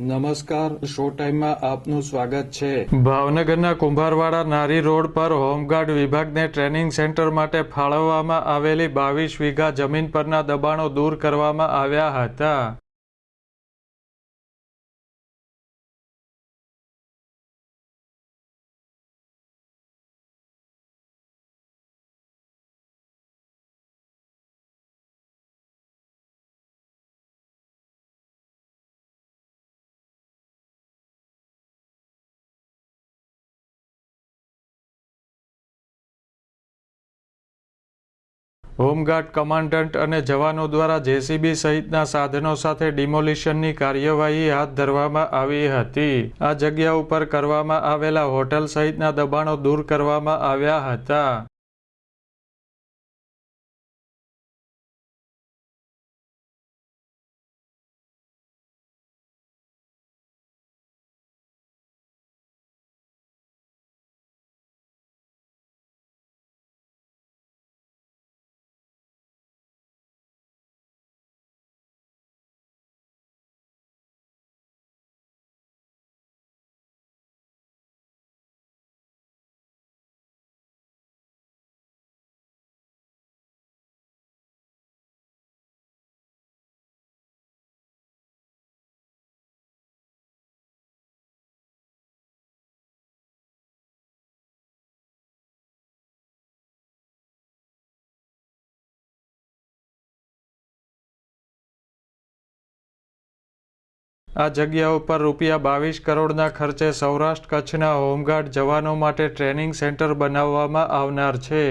નમસ્કાર શો ટાઈમમાં આપનું સ્વાગત છે. ભાવનગરના કુંભારવાડા નારી રોડ પર હોમગાર્ડ વિભાગને ટ્રેનિંગ સેન્ટર માટે ફાળવવામાં આવેલી બાવીસ વીઘા જમીન પરના દબાણો દૂર કરવામાં આવ્યા હતા. હોમગાર્ડ કમાન્ડન્ટ અને જવાનો દ્વારા જેસીબી સહિતના સાધનો સાથે ડિમોલિશનની કાર્યવાહી હાથ ધરવામાં આવી હતી. આ જગ્યા ઉપર કરવામાં આવેલા હોટલ સહિતના દબાણો દૂર કરવામાં આવ્યા હતા. આ જગ્યા ઉપર રૂપિયા બાવીસ કરોડના ખર્ચે સૌરાષ્ટ્ર કચ્છના હોમગાર્ડ જવાનો માટે ટ્રેનિંગ સેન્ટર બનાવવામાં આવનાર છે.